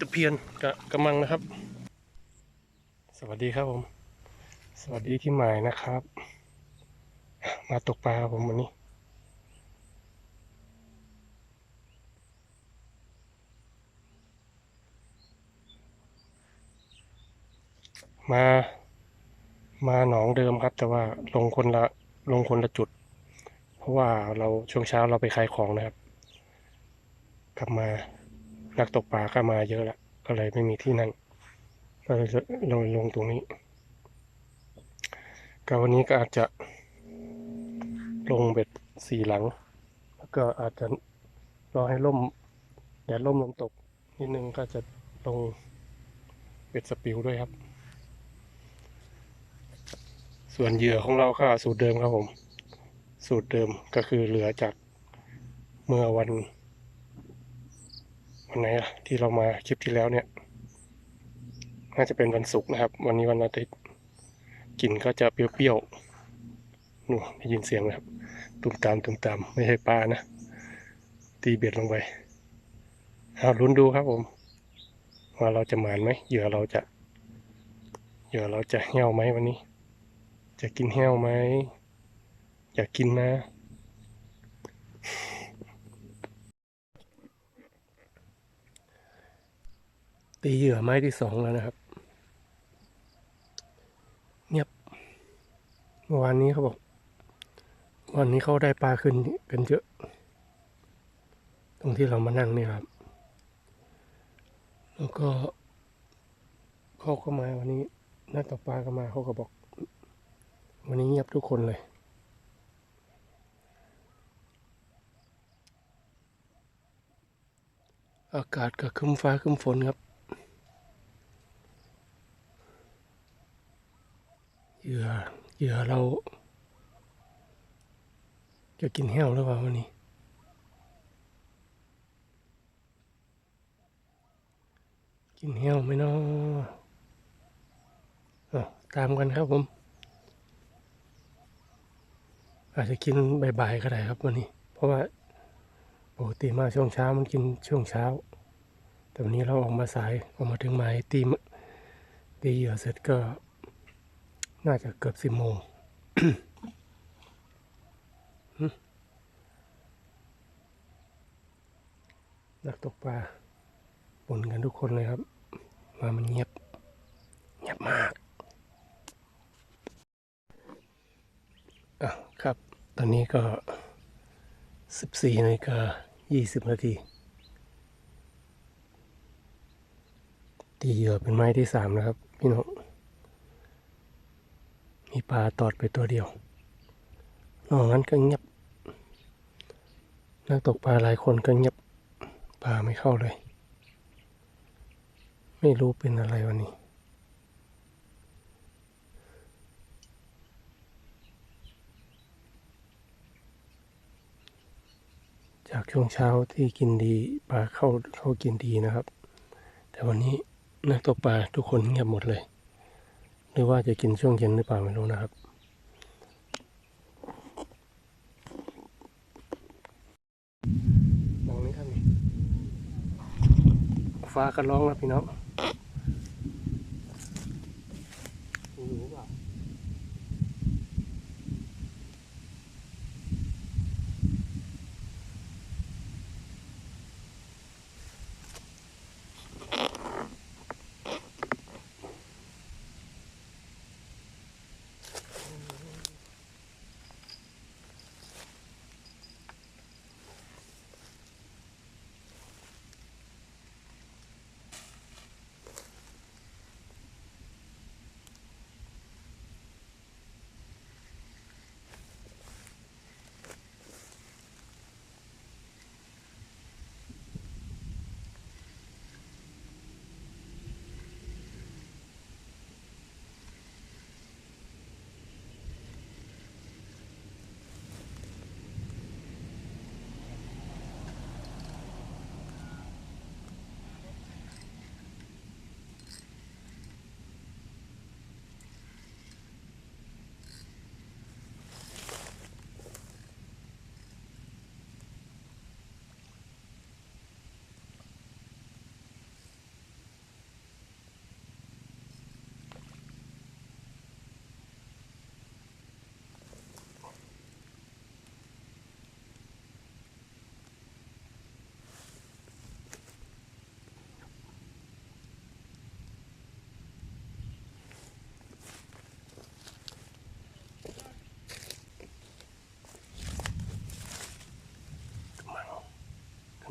ตะเพียนกะกำมังนะครับ สวัสดีครับผม สวัสดีที่หมายนะครับ มาตกปลาครับผมวันนี้มา มาหนองเดิมครับ แต่ว่าลงคนละลงคนละจุด เพราะว่าเราช่วงเช้าเราไปขายของนะครับ กลับมา นักตกปลาก็มาเยอะแล้วก็เลยไม่มีที่นั่งก็เลยลงลงตรงนี้ก็วันนี้ก็อาจจะลงเบ็ดสี่หลัง แล้วก็อาจจะรอให้ล่มแดดล่มลมตกนิดนึงก็จะลงเบ็ดสปิวด้วยครับ ส่วนเหยื่อของเราก็สูตรเดิมครับผม สูตรเดิมก็คือเหลือจากเมื่อวัน วันไหนอะที่เรามาคลิปที่แล้วเนี่ย น่าจะเป็นวันศุกร์นะครับ วันนี้วันอาทิตย์กลิ่นก็จะเปรี้ยวๆนู่นได้ยินเสียงไหมครับ ตุ่มตามตุ่มตามไม่ใช่ปลานะ ตีเบ็ดลงไปเอาลุ้นดูครับผม ว่าเราจะหมานไหมเหยื่อเราจะเหยื่อเราจะเหี่ยวไหมวันนี้ จะกินเหี่ยวไหมอยากกินนะ ตีเหยื่อไม้ที่สองแล้วนะครับ เงียบเมื่อวานนี้เขาบอก วันนี้เขาได้ปลาขึ้นกันเยอะ ตรงที่เรามานั่งนี่ครับ แล้วก็เขาก็มาวันนี้นักตกปลาก็มาเขาก็บอก วันนี้เงียบทุกคนเลยอากาศก็คึมฟ้าคึมฝนครับ เหยื่อ เหยื่อเรา จะกินแห้วหรือเปล่าวันนี้ กินแห้วไหมเนาะอ้าวตามกันครับผม อาจจะกินบ่ายๆก็ได้ครับวันนี้ เพราะว่าปกติมาช่วงเช้ามันกินช่วงเช้า แต่วันนี้เราออกมาสายออกมาถึงหมายตีมตีเหยื่อเสร็จก็ น่าจะเกือบสิบโมงนักตกปลาปนกันทุกคนเลยครับ มามันเงียบ เงียบมากอะครับ ตอนนี้ก็สิบสี่นาฬิกายี่สิบนาทีตีเหยื่อเป็นไม้ที่สามนะครับ พี่น้อง มีปลาตอดไปตัวเดียวนอกนั้นก็เงียบ นักตกปลาหลายคนก็เงียบ ปลาไม่เข้าเลย ไม่รู้เป็นอะไรวันนี้จากช่วงเช้าที่กินดีปลาเข้าเข้ากินดีนะครับ แต่วันนี้นักตกปลาทุกคนเงียบหมดเลย หรือว่าจะกินช่วงเย็นหรือเปล่าไม่รู้นะครับ มองนี้ครับนี่ฟ้าก็ร้องแล้วพี่น้อง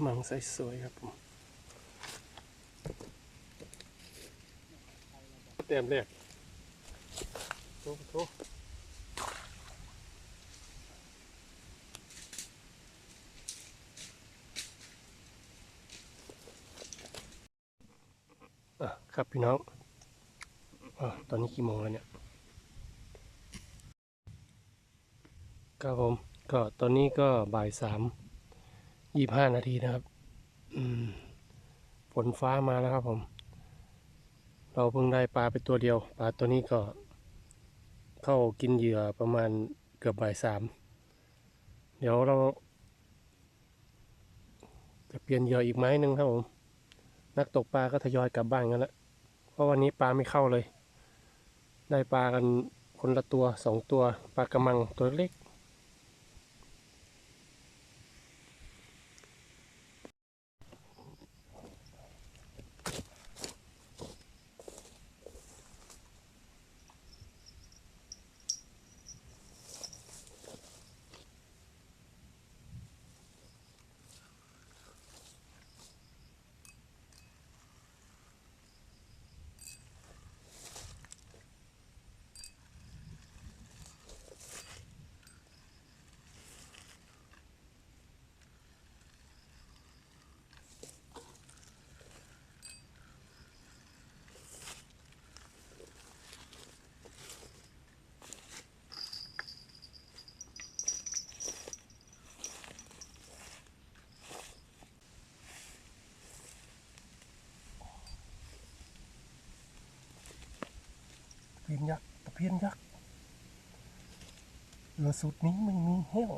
มังใสสวยครับผมเต็มแรกโอ้โหอะครับพี่น้องอตอนนี้กี่โมงแล้วเนี่ย ครับผม ก็ตอนนี้ก็บ่ายสาม ยี่ห้านาทีนะครับฝนฟ้ามาแล้วครับผม เราเพิ่งได้ปลาไปตัวเดียว ปลาตัวนี้ก็ เข้ากินเหยื่อประมาณเกือบบ่ายสาม เดี๋ยวเรา จะเปลี่ยนเหยื่ออีกไม้หนึ่งครับผม นักตกปลาก็ทยอยกลับบ้านกันแล้วเพราะวันนี้ปลาไม่เข้าเลย ได้ปลากันคนละตัวสองตัว ปลากระมังตัวเล็ก เพียนยักษ์ตะเพียนยักษ์เรือสุดนี้ไม่มีแห้ว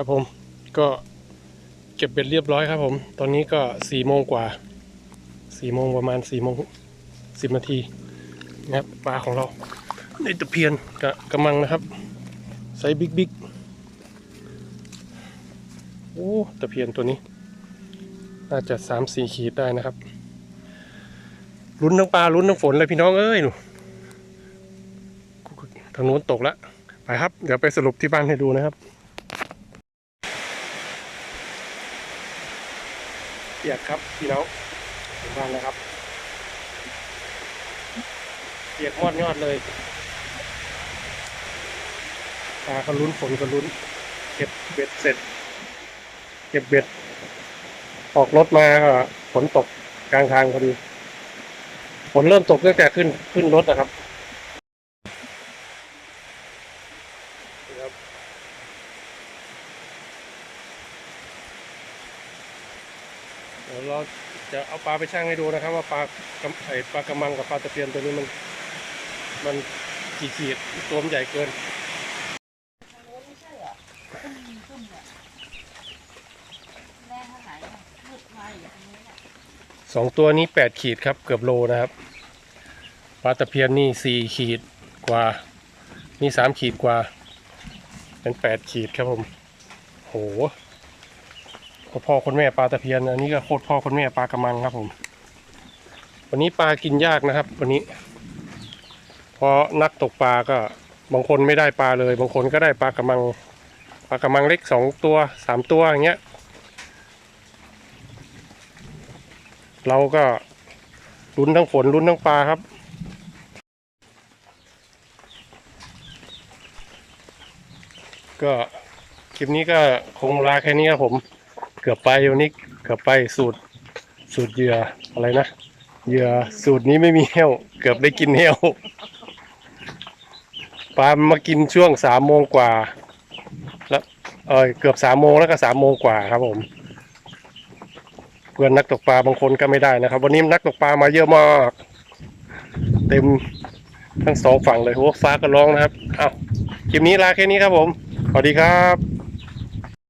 ครับผมก็เก็บเบ็ดเรียบร้อยครับผม ตอนนี้ก็สี่โมงกว่าสี่โมงประมาณสี่โมงสิบนาทีนะครับปลาของเราในตะเพียนกับกระมังนะครับไซส์บิ๊กบิ๊กโอ้ตะเพียนตัวนี้ น่าจะสามสี่ขีดได้นะครับลุ้นทั้งปลาลุ้นทั้งฝนเลยพี่น้องเอ้ยหนูทางโน้นตกแล้วไปครับ เดี๋ยวไปสรุปที่บ้านให้ดูนะครับ เปียกครับพี่น้องถึงบ้านแล้วครับ เปียกมอดยอดเลยตาก็ลุ้นฝนก็ลุ้น เก็บเบ็ดเสร็จ เก็บเบ็ด ออกรถมาก็ฝนตกกลางทางพอดีฝนเริ่มตกตั้งแต่ขึ้นขึ้นรถนะครับนี่ครับ เดี๋ยวเรา จะเอาปลาไปชั่งให้ดูนะครับ ว่าปลาไอปลากระมังกับปลาตะเพียนตัวนี้มัน มันกี่ขีดตัวมันใหญ่เกินสองตัวนี้แปดขีดครับเกือบโลนะครับปลาตะเพียนนี่สี่ขีดกว่า นี่สามขีดกว่า เป็นแปดขีดครับผม โห พ่อคนแม่ปลาตะเพียน อันนี้ก็โคตรพ่อคนแม่ปลากระมังครับผม วันนี้ปลากินยากนะครับ วันนี้ เพราะนักตกปลาก็บางคนไม่ได้ปลาเลย บางคนก็ได้ปลากระมังปลากระมังเล็กสองตัวสามตัวอย่างเงี้ย เราก็ลุ้นทั้งฝนลุ้นทั้งปลาครับก็คลิปนี้ก็คงลาแค่นี้ครับผม เกือบไปวันนี้เกือบไปสูตรสูตรเหยื่ออะไรนะเหยื่อสูตรนี้ไม่มีเหี้ยว เกือบได้กินเหี้ยวปลามากินช่วงสามโมงกว่า แล้วเออเกือบสามโมงแล้วก็สามโมงกว่าครับผม เพื่อนนักตกปลาบางคนก็ไม่ได้นะครับ วันนี้นักตกปลามาเยอะมากเต็มทั้งสองฝั่งเลยโอ้ฟ้าก็ร้องนะครับ เอาคลิปนี้ลาแค่นี้ครับผม สวัสดีครับ